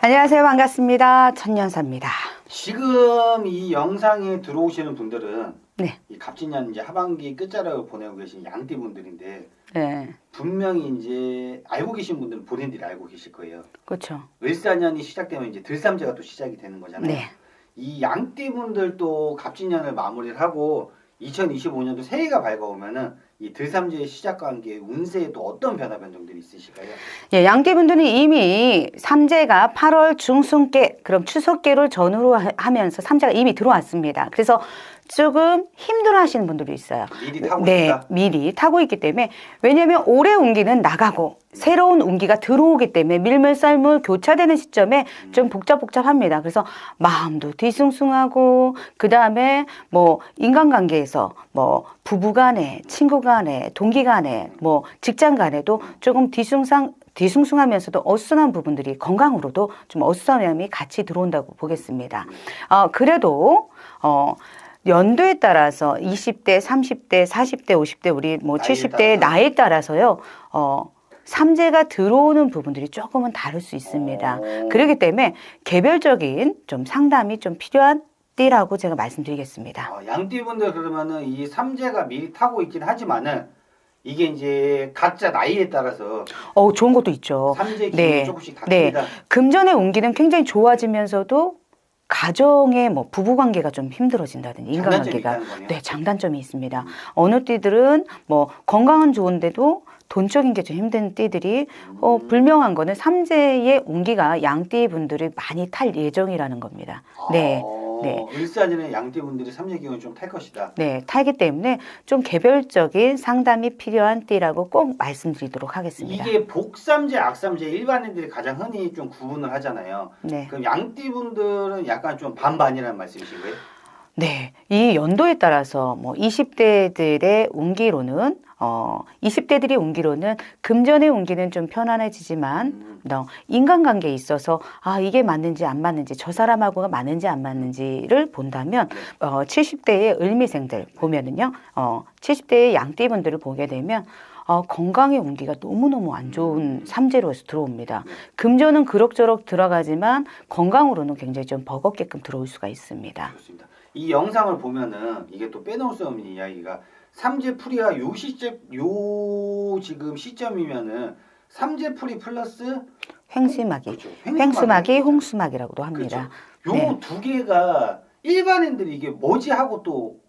안녕하세요. 반갑습니다. 천년사입니다. 지금 이 영상에 들어오시는 분들은 네. 이 갑진년 이제 하반기 끝자락을 보내고 계신 양띠 분들인데 네. 분명히 이제 알고 계신 분들은 본인들이 알고 계실 거예요. 그렇죠. 을사년이 시작되면 이제 들삼재가 또 시작이 되는 거잖아요. 네. 이 양띠 분들 도 갑진년을 마무리를 하고 2025년도 새해가 밝아오면은 이 들삼재의 시작 관계에 운세에 또 어떤 변화 변동들이 있으실까요? 예, 양띠분들은 이미 삼재가 8월 중순께 그럼 추석계를 전후로 하- 하면서 삼재가 이미 들어왔습니다. 그래서 조금 힘들어 하시는 분들이 있어요. 미리 타고 네, 있다. 미리 타고 있기 때문에 왜냐하면 올해 운기는 나가고 새로운 운기가 들어오기 때문에 밀물썰물 교차되는 시점에 좀 복잡복잡합니다. 그래서 마음도 뒤숭숭하고 그 다음에 뭐 인간관계에서 뭐 부부 간에 친구 간에 동기 간에 뭐 직장 간에도 조금 뒤숭상 뒤숭숭하면서도 어수선한 부분들이 건강으로도 좀 어수선함이 같이 들어온다고 보겠습니다. 어, 그래도 어. 연도에 따라서 20대, 30대, 40대, 50대, 우리 뭐 나이에 70대의 따라서. 나이에 따라서요, 어, 삼재가 들어오는 부분들이 조금은 다를 수 있습니다. 어. 그렇기 때문에 개별적인 좀 상담이 좀 필요한 띠라고 제가 말씀드리겠습니다. 어, 양띠분들 그러면은 이 삼재가 미리 타고 있긴 하지만은 이게 이제 각자 나이에 따라서 어, 좋은 것도 있죠. 삼재 기운이 네. 조금씩 네. 다릅니다. 금전의 운기는 굉장히 좋아지면서도 가정의 뭐 부부 관계가 좀 힘들어진다든지 인간 관계가 있다는 거네요. 네 장단점이 있습니다. 어느 띠들은 뭐 건강은 좋은데도 돈적인 게 좀 힘든 띠들이 어, 음. 불명한 거는 삼재의 운기가 양띠 분들이 많이 탈 예정이라는 겁니다. 네. 어, 네. 일사년에 양띠분들이 삼재 기운이 좀 탈 것이다. 네, 탈기 때문에 좀 개별적인 상담이 필요한 띠라고 꼭 말씀드리도록 하겠습니다. 이게 복삼재, 악삼재 일반인들이 가장 흔히 좀 구분을 하잖아요. 네. 그럼 양띠분들은 약간 좀 반반이라는 말씀이신 거예요? 네, 이 연도에 따라서 뭐 20대들의 운기로는 어 20대들이 운기로는 금전의 운기는 좀 편안해지지만 음. 너 인간관계에 있어서 아 이게 맞는지 안 맞는지 저 사람하고가 맞는지 안 맞는지를 본다면 어 70대의 을미생들 보면은요 어 70대의 양띠분들을 보게 되면 어, 건강의 운기가 너무너무 안 좋은 삼재로에서 들어옵니다. 네. 금전은 그럭저럭 들어가지만 건강으로는 굉장히 좀 버겁게끔 들어올 수가 있습니다. 좋습니다. 이 영상을 보면은 이게 또 빼놓을 수 없는 이야기가 삼재풀이가 요 시점 요 지금 시점이면은 삼재풀이 플러스 횡수막이. 그렇죠. 횡수막이 홍수막이라고도 합니다. 그렇죠. 네. 요두 개가 일반인들이 이게 뭐지 하고 또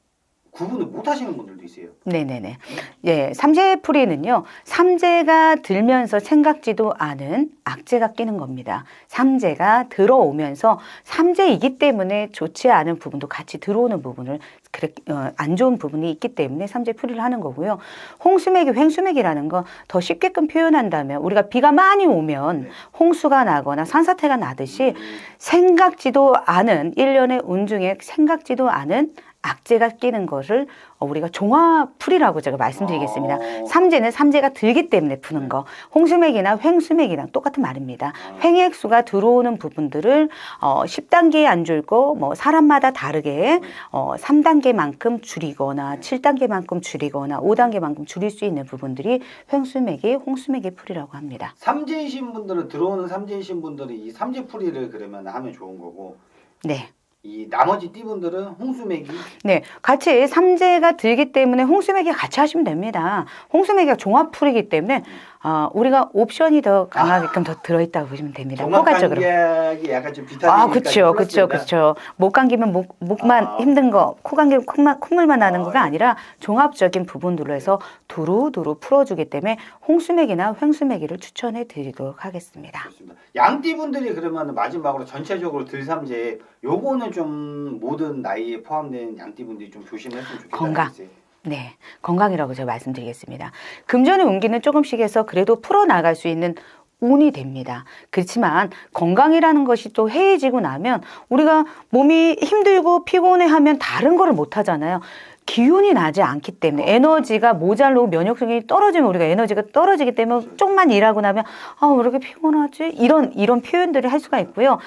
구분을 못 하시는 분들도 있어요. 네네네. 예, 삼재풀이는요, 삼재가 들면서 생각지도 않은 악재가 끼는 겁니다. 삼재가 들어오면서 삼재이기 때문에 좋지 않은 부분도 같이 들어오는 부분을 그렇게 어, 안 좋은 부분이 있기 때문에 삼재풀이를 하는 거고요. 홍수맥이 횡수맥이라는 거 더 쉽게끔 표현한다면 우리가 비가 많이 오면 네. 홍수가 나거나 산사태가 나듯이 음, 생각지도 않은 일련의 운 중에 생각지도 않은 악재가 끼는 것을 어, 우리가 종합풀이라고 제가 말씀드리겠습니다. 어. 삼재는 삼재가 들기 때문에 푸는 거. 홍수맥이나 횡수맥이랑 똑같은 말입니다. 아. 횡액수가 들어오는 부분들을 어, 10단계에 안 줄고 뭐 사람마다 다르게 어, 3단계만큼 줄이거나 7단계만큼 줄이거나 5단계만큼 줄일 수 있는 부분들이 횡수맥이 홍수맥의 풀이라고 합니다. 삼재이신 분들은 들어오는 삼재이신 분들은 이 삼재풀이를 그러면 하면 좋은 거고 네. 이 나머지 띠분들은 홍수맥이 네, 같이 삼재가 들기 때문에 홍수맥이 같이 하시면 됩니다. 홍수맥이가 종합풀이기 때문에 어, 우리가 옵션이 더 강하게끔 더 들어있다고 보시면 됩니다. 포괄적으로. 약간 좀 아, 그렇죠, 그렇죠, 그렇죠. 목 감기면 목 목만 아. 힘든 거, 코 감기면 콧만, 콧물만 나는 아, 거가 예. 아니라 종합적인 부분들로 해서 두루두루 풀어주기 때문에 홍수맥이나 횡수맥이를 추천해 드리도록 하겠습니다. 좋습니다. 양띠 분들이 그러면 마지막으로 전체적으로 들삼재 요거는 좀 모든 나이에 포함된 양띠 분들이 좀 조심했으면 좋겠다. 건강. 네, 건강이라고 제가 말씀드리겠습니다. 금전의 운기는 조금씩 해서 그래도 풀어나갈 수 있는 운이 됩니다. 그렇지만 건강이라는 것이 또 해해지고 나면 우리가 몸이 힘들고 피곤해 하면 다른 거를 못 하잖아요. 기운이 나지 않기 때문에 에너지가 모자르고 면역력이 떨어지면 우리가 에너지가 떨어지기 때문에 좀만 일하고 나면 아 왜 이렇게 피곤하지 이런 이런 표현들을 할 수가 있고요.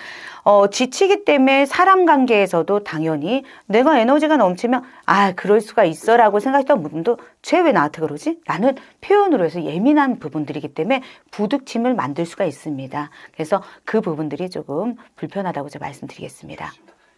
어, 지치기 때문에 사람 관계에서도 당연히 내가 에너지가 넘치면 아 그럴 수가 있어라고 생각했던 부분도 쟤 왜 나한테 그러지? 라는 표현으로 해서 예민한 부분들이기 때문에 부득침을 만들 수가 있습니다. 그래서 그 부분들이 조금 불편하다고 제가 말씀드리겠습니다.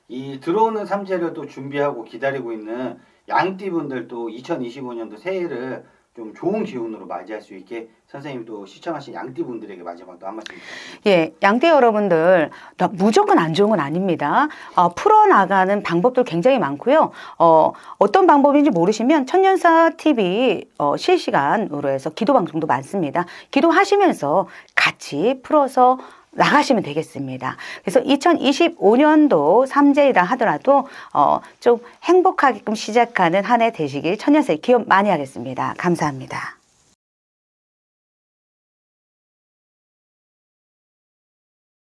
이 들어오는 삼재를 또 준비하고 기다리고 있는 양띠분들도 2025년도 새해를 좀 좋은 기운으로 맞이할 수 있게 선생님이 또 시청하신 양띠 분들에게 마지막 또한 말씀 부탁드립니다. 예, 양떼 여러분들 나 무조건 안 좋은 건 아닙니다. 어, 풀어 나가는 방법도 굉장히 많고요. 어, 어떤 방법인지 모르시면 천년사 TV 어, 실시간으로 해서 기도 방송도 많습니다. 기도하시면서 같이 풀어서 나가시면 되겠습니다. 그래서 2025년도 삼재이라 하더라도 어, 좀 행복하게끔 시작하는 한 해 되시길 천년새 기원 많이 하겠습니다. 감사합니다.